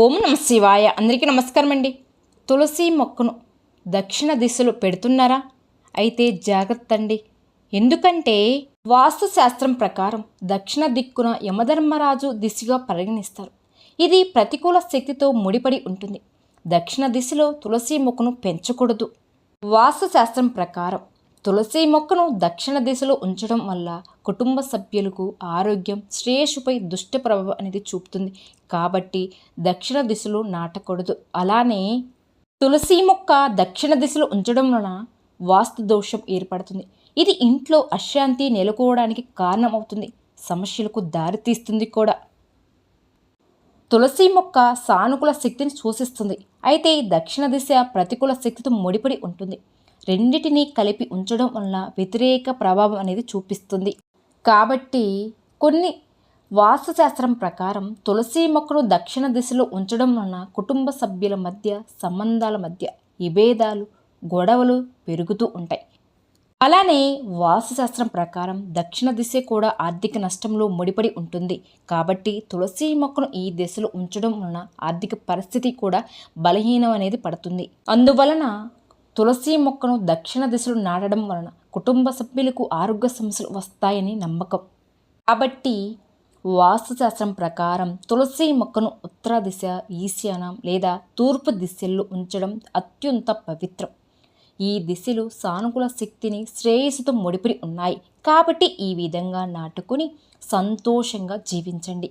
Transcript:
ఓం నమ శివాయ. అందరికీ నమస్కారం అండి. తులసి మొక్కను దక్షిణ దిశలో పెడుతున్నారా? అయితే జాగ్రత్త అండి. ఎందుకంటే వాస్తు శాస్త్రం ప్రకారం దక్షిణ దిక్కున యమధర్మరాజు దిశగా పరిగణిస్తారు. ఇది ప్రతికూల శక్తితో ముడిపడి ఉంటుంది. దక్షిణ దిశలో తులసి మొక్కను పెంచకూడదు. వాస్తుశాస్త్రం ప్రకారం తులసి మొక్కను దక్షిణ దిశలో ఉంచడం వల్ల కుటుంబ సభ్యులకు ఆరోగ్యం శ్రేయస్సుపై దుష్ట ప్రభావం అనేది చూపుతుంది. కాబట్టి దక్షిణ దిశలో నాటకూడదు. అలానే తులసి మొక్క దక్షిణ దిశలో ఉంచడం వలన వాస్తు దోషం ఏర్పడుతుంది. ఇది ఇంట్లో అశాంతి నెలకోవడానికి కారణమవుతుంది. సమస్యలకు దారితీస్తుంది కూడా. తులసి మొక్క సానుకూల శక్తిని సూచిస్తుంది. అయితే దక్షిణ దిశ ప్రతికూల శక్తితో ముడిపడి ఉంటుంది. రెండిటినీ కలిపి ఉంచడం వల్ల వ్యతిరేక ప్రభావం అనేది చూపిస్తుంది. కాబట్టి కొన్ని వాస్తుశాస్త్రం ప్రకారం తులసి మొక్కను దక్షిణ దిశలో ఉంచడం వలన కుటుంబ సభ్యుల మధ్య సంబంధాల మధ్య విభేదాలు గొడవలు పెరుగుతూ ఉంటాయి. అలానే వాస్తుశాస్త్రం ప్రకారం దక్షిణ దిశ కూడా ఆర్థిక నష్టంలో ముడిపడి ఉంటుంది. కాబట్టి తులసి మొక్కను ఈ దిశలో ఉంచడం వలన ఆర్థిక పరిస్థితి కూడా బలహీనం అనేది పడుతుంది. అందువలన తులసి మొక్కను దక్షిణ దిశలో నాటడం వలన కుటుంబ సభ్యులకు ఆరోగ్య సమస్యలు వస్తాయని నమ్మకం. కాబట్టి వాస్తుశాస్త్రం ప్రకారం తులసి మొక్కను ఉత్తర దిశ ఈశాన్యం లేదా తూర్పు దిశల్లో ఉంచడం అత్యంత పవిత్రం. ఈ దిశలు సానుకూల శక్తిని శ్రేయస్సుతో ముడిపడి ఉన్నాయి. కాబట్టి ఈ విధంగా నాటుకుని సంతోషంగా జీవించండి.